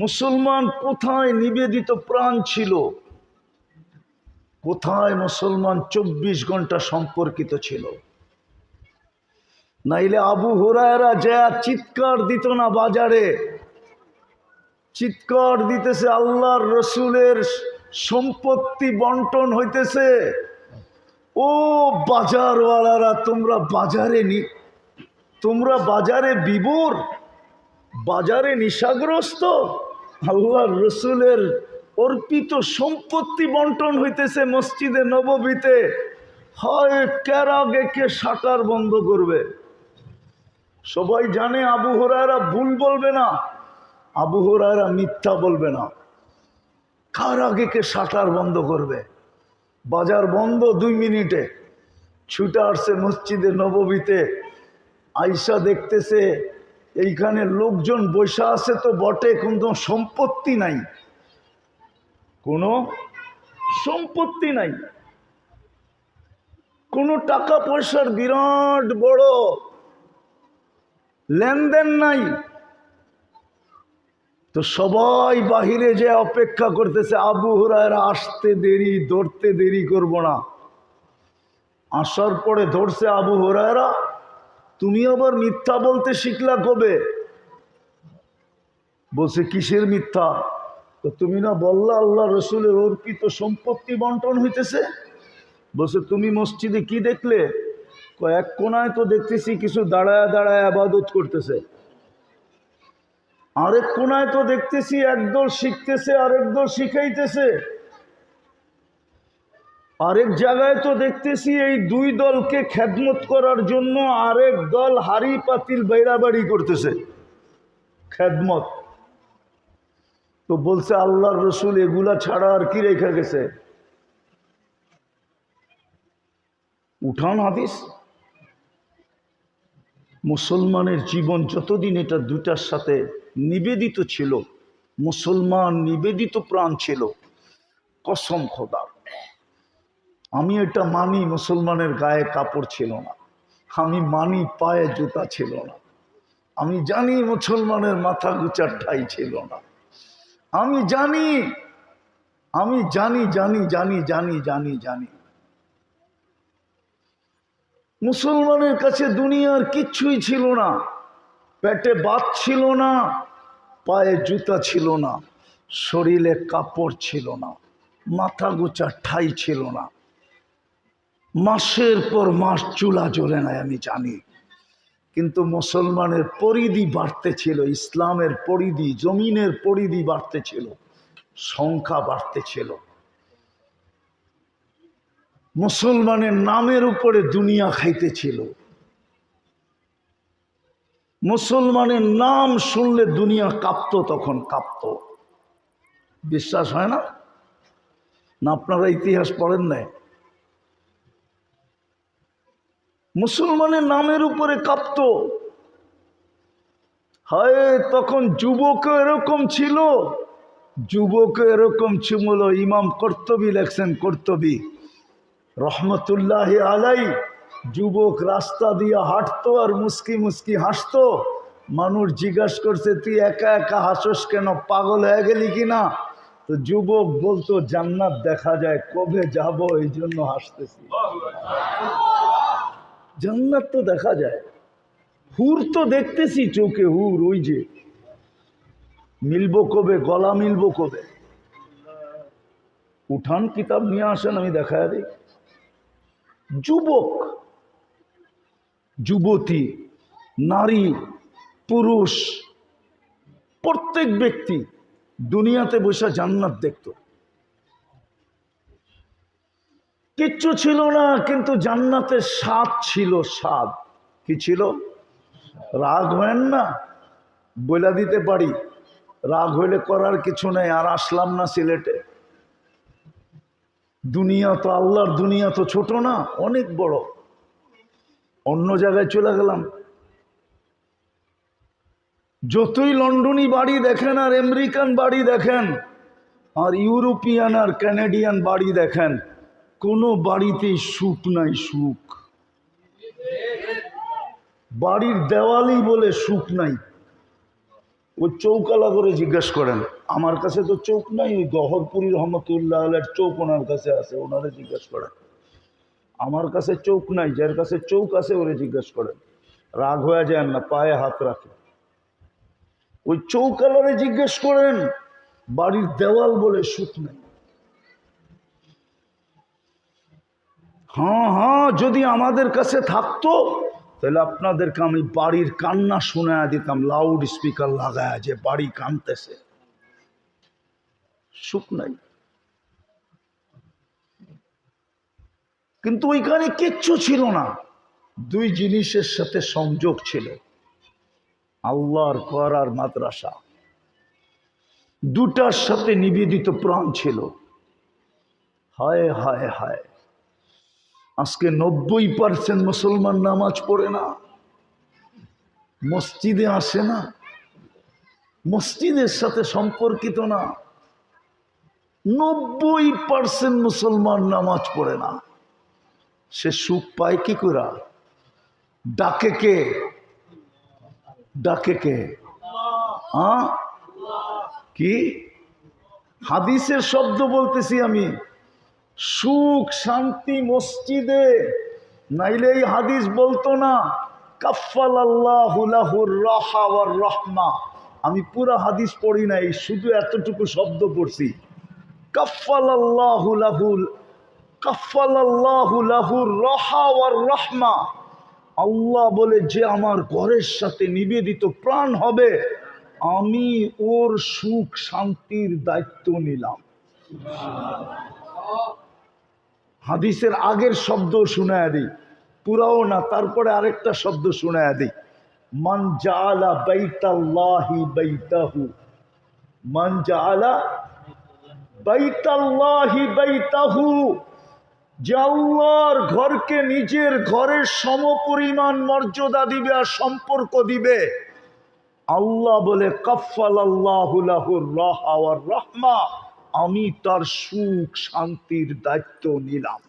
মুসলমান কোথায় নিবেদিত প্রাণ ছিল? কোথায় মুসলমান চব্বিশ ঘণ্টা সম্পর্কিত ছিল? নাইলে আবু হুরায়রা যা চিৎকার দিত না বাজারে। চিৎকার দিতেছে আল্লাহর রসুলের সম্পত্তি বন্টন হইতেছে। ও বাজারওয়ালারা, তোমরা বাজারে নি তোমরা বাজারে বিবর, বাজারে নিশাগ্রস্ত। আল্লাহর রসুলের অর্পিত সম্পত্তি বন্টন হইতেছে মসজিদে নববীতে। হয় ক্যারাগেকে শাটার বন্ধ করবে? সবাই জানে আবু হরারা ভুল বলবে না, আবু হরারা মিথ্যা বলবে না। কার আগে কে শাটার বন্ধ করবে? বাজার বন্ধ দুই মিনিটে। ছুটে আসছে মসজিদে নববীতে। আইসা দেখতেছে এইখানে লোকজন বসে আছে তো বটে কিন্তু সম্পত্তি নাই। কোনো সম্পত্তি নাই। কোনো টাকা পয়সার বিরাট বড় লেনদেন নাই। তো সবাই বাহিরে যে অপেক্ষা করতেছে, আবু হুরায়রা আসতে দেরি, ধরতে দেরি করব না। আসার পরে ধরছে আবু হুরায়রা তুমি আবার মিথ্যা বলতে শিখলা কবে? বলছে, কিসের মিথ্যা? তো তুমি না বললা, আল্লাহ রসুলের অর্পিত সম্পত্তি বন্টন হইতেছে। বলছে, তুমি মসজিদে কি দেখলে? কয়েক কোনায় তো দেখতেছি কিছু দাঁড়ায় দাঁড়ায় আবাদত করতেছে। আরেক কোনায় তো দেখতেছি একদল শিখতেছে, আরেক দল শিখাইতেছে। আরেক জায়গায় তো দেখতেছি এই দুই দলকে খেদমত করার জন্য আরেক দল হাড়ি পাতিল বেড়াবাড়ি করতেছে। খেদমত। তো বলছে আল্লাহর রসুল, এগুলা ছাড়া আর কি রেখে গেছে? উঠান হাদিস। মুসলমানের জীবন যতদিন এটা দুটার সাথে নিবেদিত ছিল, মুসলমান নিবেদিত প্রাণ ছিল, কসম খোদার। আমি এটা মানি, মুসলমানের গায়ে কাপড় ছিল না। আমি মানি, পায়ে জুতা ছিল না। আমি জানি, মুসলমানের মাথা গুচার ঠাই ছিল না। আমি জানি আমি জানি জানি জানি জানি জানি জানি। মুসলমানের কাছে দুনিয়ার কিচ্ছুই ছিল না। পেটে বাত ছিল না, পায়ে জুতা ছিল না, শরীরে কাপড় ছিল না, মাথা গোচা ঠাই ছিল না। মাসের পর মাস চুলা জ্বলে নাই, আমি জানি। কিন্তু মুসলমানের পরিধি বাড়তে ছিল, ইসলামের পরিধি, জমিনের পরিধি বাড়তে ছিল, সংখ্যা বাড়তে ছিল। মুসলমানের নামের উপরে দুনিয়া খাইতেছিল মুসলমানের নাম শুনলে দুনিয়া কাঁপত, তখন কাঁপত। বিশ্বাস হয় না? না, আপনারা ইতিহাস পড়েন নাই? মুসলমানের নামের উপরে কাঁপত। হয়, তখন যুবক এরকম ছিল। যুবক এরকম ছিল ইমাম কর্তবী লেখছেন কর্তবী। রহমতুল্লাহ আলাই, যুবক রাস্তা দিয়ে হাঁটতো আর মুস্কি মুস্কি হাসতো। মানুষ জিজ্ঞাসা করছে, তুই একা একা হাসস কেন? পাগল হয়ে গেলি কি না? তো যুবক বলতো, জান্নাত দেখা যায়, কবে যাব? এই জন্য হাসতেছি। জান্নাত তো দেখা যায়। হুর তো দেখতেছি চোখে হুর, ওই যে মিলবো কবে, গলা মিলব কবে? উঠান কিতাব নিয়ে আসেন, আমি দেখা দিই। যুবক, যুবতী, নারী, পুরুষ, প্রত্যেক ব্যক্তি দুনিয়াতে বসে জান্নাত দেখত। কিচ্ছু ছিল না, কিন্তু জান্নাতের স্বাদ ছিল স্বাদ। কি ছিল? রাগ হয় না বলে দিতে পারি। রাগ হইলে করার কিছু নেই, আর আসলাম না সিলেটে। দুনিয়া তো আল্লাহর, দুনিয়া তো ছোট না, অনেক বড়। অন্য জায়গায় চলে গেলাম। যতই লন্ডনী বাড়ি দেখেন আর আমেরিকান বাড়ি দেখেন, আর ইউরোপিয়ান আর ক্যানাডিয়ান বাড়ি দেখেন কোনো বাড়িতেই সুখ নাই সুখ। বাড়ির দেওয়ালই বলে সুখ নাই। ওই চৌকালা করে জিজ্ঞেস করেন, আমার কাছে তো চৌক নাই, ওই গহরপুরি রহমতুল্লাহ আলের চৌক ওনার কাছে আছে? ওনারে জিজ্ঞেস করেন। আমার কাছে চৌক নাই, যার কাছে চৌক আছে ওরে জিজ্ঞেস করেন। রাগ হয়ে যায় না, পায়ে হাত রাখে। ওই চৌকালারে জিজ্ঞেস করেন, বাড়ির দেওয়াল বলে সুখ নেই। হ্যাঁ হ্যাঁ যদি আমাদের কাছে থাকতো, তাহলে আপনাদেরকে আমি বাড়ির কান্না শুনে দিতাম লাউড স্পিকার লাগায় যে বাড়ি কানতেছে সুখ নাই। কিন্তু ওইখানে কিচ্ছু ছিল না। দুই জিনিসের সাথে সংযোগ ছিল। আল্লাহর কর আর মাদ্রাসা। দুটার সাথে নিবেদিত প্রাণ ছিল। হায় হায় হায়। আজকে নব্বই পার্সেন্ট মুসলমান নামাজ পড়ে না। মসজিদে আসে না। মসজিদের সাথে সম্পর্কিত না। নব্বই পার্সেন্ট মুসলমান নামাজ পড়ে না। সে সুখ পায় কি করে? ডাকে কে? ডাকে কে? হ্যাঁ কি? হাদিসের শব্দ বলতেছি আমি। সুখ, শান্তি, মসজিদে। নাইলে এই হাদিস বলতো না কাফাল আল্লাহুর রহমা। আমি পুরা হাদিস পড়ি নাই, শুধু এতটুকু শব্দ পড়ছি। কাফাল আল্লাহুল কাফাল আল্লাহুর রাহাওয়ার রহমা। আল্লাহ বলে, যে আমার ঘরের সাথে নিবেদিত প্রাণ হবে, আমি ওর সুখ, শান্তির দায়িত্ব নিলাম। হাদিসের আগের শব্দ শুনায় দিই। পুরাও না, তারপরে আরেকটা শব্দ শুনায় দিই। মান জালা বাইতাল্লাহি বাইতাহু। মান জালা বাইতাল্লাহি বাইতাহু। যে আল্লাহর ঘরকে নিজের ঘরের সমপরিমাণ মর্যাদা দিবে আর সম্পর্ক দিবে, আল্লাহ বলে কফাল আল্লাহুর রাহাওয়ার রহমা। আমি তার সুখ শান্তির দায়িত্ব নিলাম।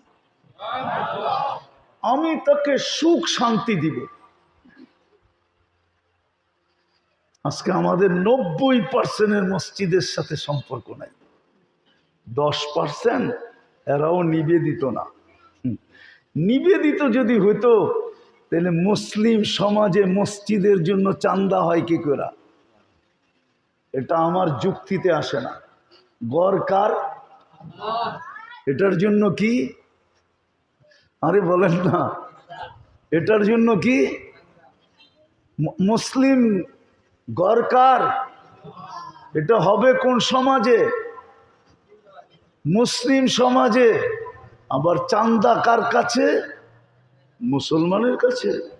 আমি তাকে সুখ শান্তি দিব। আজকে আমাদের নব্বই পার্সেন্টের মসজিদের সাথে সম্পর্ক নাই। দশ পার্সেন্ট এরাও নিবেদিত না। নিবেদিত যদি হইতো, তাহলে মুসলিম সমাজে মসজিদের জন্য চান্দা হয় কি করে? এটা আমার যুক্তিতে আসে না। গড় কার এটার জন্য কি? আরে বলেন না। এটার জন্য কি? মুসলিম গড় কার এটা হবে কোন সমাজে? মুসলিম সমাজে? আবার চান্দা কার কাছে? মুসলমানের কাছে?